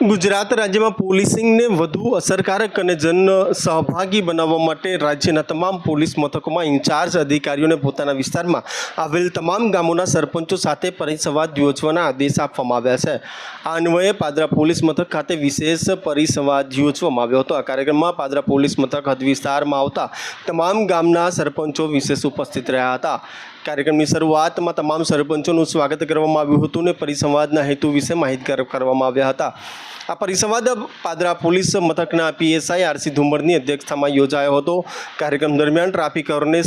ગુજરાત રાજ્યમાં પોલીસિંગને વધુ અસરકારક અને જન સહભાગી બનાવવા માટે રાજ્યના તમામ પોલીસ મથકોમાં ઇન્ચાર્જ અધિકારીઓને પોતાના વિસ્તારમાં આવેલ તમામ ગામોના સરપંચો સાથે પરિસંવાદ યોજવાના આદેશ આપવામાં આવ્યા છે. આ અન્વયે પાદરા પોલીસ મથક ખાતે વિશેષ પરિસંવાદ યોજવામાં આવ્યો હતો. આ કાર્યક્રમમાં પાદરા પોલીસ મથક હદ વિસ્તારમાં આવતા તમામ ગામના સરપંચો વિશેષ ઉપસ્થિત રહ્યા હતા. કાર્યક્રમની શરૂઆતમાં તમામ સરપંચોનું સ્વાગત કરવામાં આવ્યું હતું અને પરિસંવાદના હેતુ વિશે માહિતગાર કરવામાં આવ્યા હતા. આ પરિસંવાદ પાદરા પોલીસ મથકના પીએસઆઈ આરસી ધુમ્મરની અધ્યક્ષતામાં યોજાયો હતો. કાર્યક્રમ દરમિયાન ટ્રાફિકરોને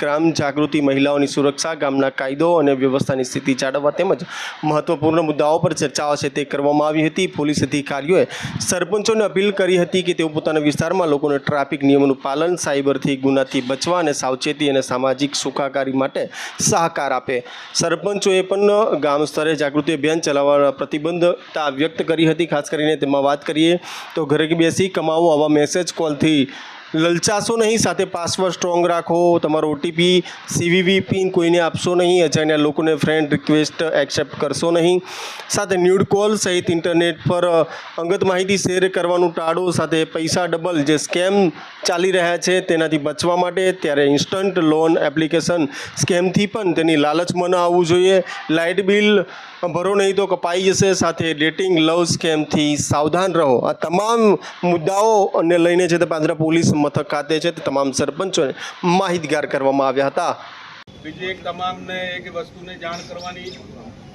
ક્રાઇમ, જાગૃતિ મહિલાઓની સુરક્ષા, ગામના કાયદો અને વ્યવસ્થાની સ્થિતિ જાળવવા તેમજ મહત્વપૂર્ણ મુદ્દાઓ પર ચર્ચાઓ છે તે કરવામાં આવી હતી. પોલીસ અધિકારીઓએ સરપંચોને અપીલ કરી હતી કે તેઓ પોતાના વિસ્તારમાં લોકોને ટ્રાફિક નિયમોનું પાલન, સાયબરથી ગુનાથી બચવા અને સાવચેતી અને સામાજિક સુખાકારી માટે સહકાર આપે. સરપંચોએ પણ ગામ સ્તરે જાગૃતિ અભિયાન ચલાવવા પ્રતિબદ્ધતા વ્યક્ત કરી હતી. ખાસ કરીને તેમાં વાત કરીએ તો ઘરે બેસી કમાવો આવા મેસેજ કોલથી લલચાશો નહીં, સાથે પાસવર્ડ સ્ટ્રોંગ રાખો, તમારો ઓટીપી સીવીવી પિન કોઈને આપશો નહીં, અજાણ્યા લોકોને ફ્રેન્ડ રિક્વેસ્ટ એક્સેપ્ટ કરશો નહીં. સાથે ન્યૂડ કોલ સહિત ઇન્ટરનેટ પર અંગત માહિતી શેર કરવાનું ટાળો, સાથે પૈસા ડબલ જે સ્કેમ ચાલી રહ્યા છે તેનાથી બચવા માટે ત્યારે ઇન્સ્ટન્ટ લોન એપ્લિકેશન સ્કેમથી પણ તેની લાલચમાં ન આવવું જોઈએ. લાઇટ બિલ ભરો નહીં તો કપાઈ જશે, સાથે ડેટિંગ લવ સ્કેમથી સાવધાન રહો. આ તમામ મુદ્દાઓ અને લઈને છે તે પાદરા પોલીસ મથક ખાતે છે તે તમામ સરપંચોને માહિતગાર કરવામાં આવ્યા હતા. બીજી એક તમામને એક વસ્તુને જાણ કરવાની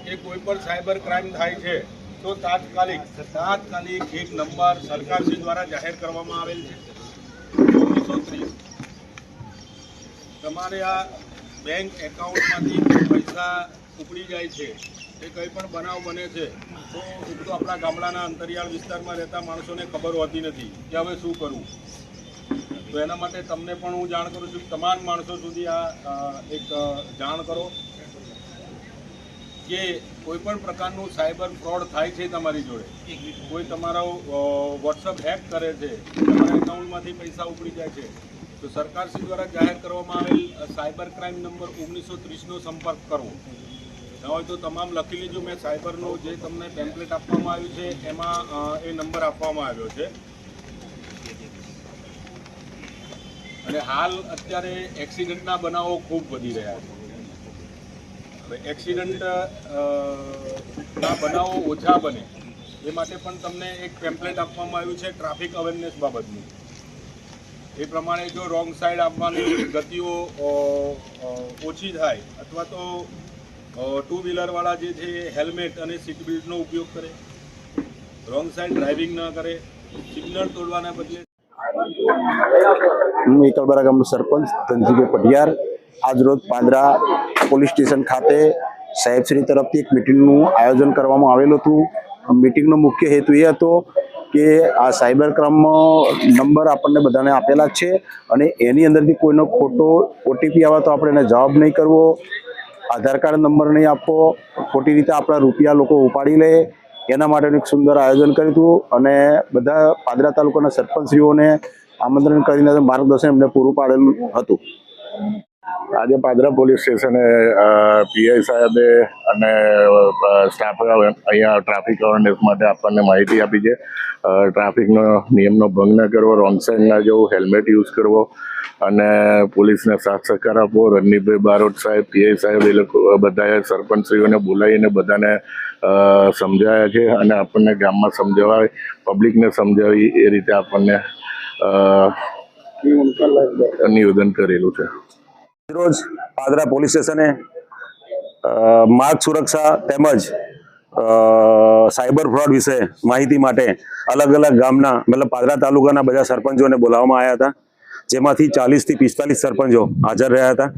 કે કોઈ પણ સાયબર ક્રાઇમ થાય છે, તો તાત્કાલિક તાત્કાલિક એક નંબર સરકારશ્રી દ્વારા જાહેર કરવામાં આવેલ છે. તમારે આ બેંક એકાઉન્ટમાંથી પૈસા ઉપડી જાય છે, એ કંઈ પણ બનાવ બને છે, તો એક તો આપણા ગામડાના અંતરિયાળ વિસ્તારમાં રહેતા માણસોને ખબર હોતી નથી કે હવે શું કરવું. તો એના માટે તમને પણ હું જાણ કરું છું તમામ માણસો સુધી આ એક જાણ કરો કે કોઈ પણ પ્રકારનું સાયબર ફ્રોડ થાય છે તમારી જોડે, કોઈ તમારો વોટ્સઅપ હેક કરે છે, તમારા એકાઉન્ટમાંથી પૈસા ઉપડી જાય છે, તો સરકારશ્રી દ્વારા જાહેર કરવામાં આવેલ સાયબર ક્રાઇમ નંબર ઓગણીસો ત્રીસનો સંપર્ક કરવો ન હોય તો તમામ લખી લીધું મેં સાયબરનો જે તમને ટેમ્પલેટ આપવામાં આવ્યું છે, એમાં એ નંબર આપવામાં આવ્યો છે. અને હાલ અત્યારે એક્સિડન્ટના બનાવો ખૂબ વધી રહ્યા છે. હવે એક્સિડન્ટના બનાવો ઓછા બને, એ માટે પણ તમને એક પેમ્પલેટ આપવામાં આવ્યું છે ટ્રાફિક અવેરનેસ બાબતનું. એ પ્રમાણે જો રોંગ સાઈડ આપવાની ગતિઓ ઓછી થાય અથવા તો ટુ વ્હીલરવાળા જે છે એ હેલ્મેટ અને સીટ બેલ્ટનો ઉપયોગ કરે રોંગ સાઈડ ડ્રાઇવિંગ ન કરે સિગ્નલ તોડવાના બદલે હું એકલબરા ગામનો સરપંચ, ધનજીભાઈ પટિયાર આજરોજ પાંદરા પોલીસ સ્ટેશન ખાતે સાહેબશ્રી તરફથી એક મિટિંગનું આયોજન કરવામાં આવેલું હતું. મિટિંગનો મુખ્ય હેતુ એ હતો કે આ સાયબર ક્રાઇમમાં નંબર આપણને બધાને આપેલા છે અને એની અંદરથી કોઈનો ખોટો ઓટીપી આવે તો આપણે એને જવાબ નહીં કરવો. આધાર કાર્ડ નંબર નહીં આપવો. ખોટી રીતે આપણા રૂપિયા લોકો ઉપાડી લે. એના માટેનું એક સુંદર આયોજન કર્યું હતું અને બધા પાદરા તાલુકાના સરપંચશ્રીઓને આમંત્રણ કરીને માર્ગદર્શન એમને પૂરું પાડેલું હતું. આજે પાદરા પોલીસ સ્ટેશને પીઆઈ સાહેબે અને સ્ટાફે અહીંયા ટ્રાફિક અવેરનેસ માટે આપણને માહિતી આપી છે. ટ્રાફિકનો નિયમનો ભંગ ન કરવો, રોંગ સાઈડ ના જવું, હેલ્મેટ યુઝ કરવો અને પોલીસને સાથ સહકાર આપવો. રણજીતભાઈ બારોટ સાહેબ, પીઆઈ સાહેબ, એ લોકો બધાએ સરપંચશ્રીઓને બોલાવીને બધાને સમજાયા છે અને આપણને ગામમાં સમજાવાય, પબ્લિકને સમજાવી એ રીતે આપણને નિવેદન કરેલું છે. રોજ પાદરા પોલીસ સ્ટેશને માર્ગ સુરક્ષા તેમજ સાયબર ફ્રોડ વિશે માહિતી માટે અલગ અલગ ગામના, મતલબ પાદરા તાલુકાના બધા સરપંચોને બોલાવવામાં આવ્યા હતા. જેમાંથી ચાલીસથી પિસ્તાલીસ સરપંચો હાજર રહ્યા હતા.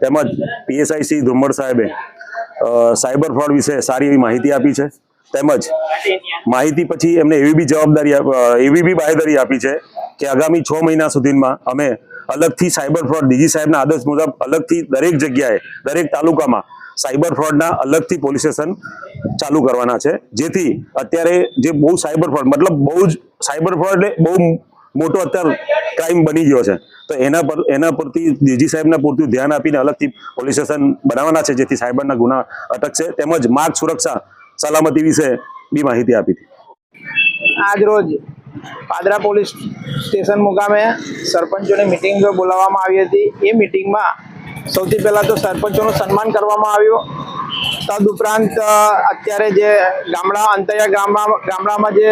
તેમજ પીએસઆઈ શ્રી ધુમ્મડ સાહેબે સાયબર ફ્રોડ વિશે સારી એવી માહિતી આપી છે. તેમજ માહિતી પછી એમને એવી બી જવાબદારી એવી બી બાહેદારી આપી છે કે આગામી છ મહિના સુધીમાં અમે અલગથી સાયબર ફ્રોડ, ડીજી સાહેબના આદેશ મુજબ અલગથી દરેક જગ્યાએ, દરેક તાલુકામાં સાયબર ફ્રોડના અલગથી પોલીસ સ્ટેશન ચાલુ કરવાના છે. જેથી અત્યારે જે બહુ સાયબર ફ્રોડ, મતલબ બહુ જ સાયબર ફ્રોડ એટલે બહુ મોટો અત્યારે ક્રાઇમ બની ગયો છે. તો એના પર, એના પરથી ડીજી સાહેબના પૂરતું ધ્યાન આપીને અલગથી પોલીસ સ્ટેશન બનાવવાના છે, જેથી સાયબરના ગુના અટકશે તેમજ માર્ગ સુરક્ષા સલામતી વિશે બી માહિતી આપી હતી. આજ રોજ પાદરા પોલીસ સ્ટેશન મુકામે સરપંચોની મિટિંગ બોલાવવામાં આવી હતી, એ મિટિંગમાં સૌથી પહેલાં તો સરપંચોનું સન્માન કરવામાં આવ્યું. તદ ઉપરાંત અત્યારે જે ગામડા, અંતરિયા ગામડા, ગામડામાં જે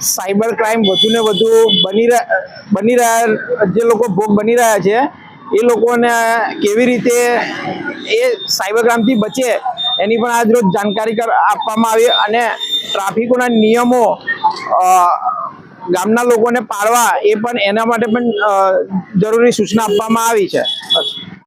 સાયબર ક્રાઇમ વધુ ને વધુ બની રહ્યા બની રહ્યા, જે લોકો ભોગ બની રહ્યા છે, એ લોકોને કેવી રીતે એ સાયબર ક્રાઇમથી બચે, એની પણ આજરોજ જાણકારી કર- આપવામાં આવી અને ટ્રાફિકોના નિયમો ગામના લોકોને પાળવા એ પણ એના માટે પણ જરૂરી સૂચના આપવામાં આવી છે. બસ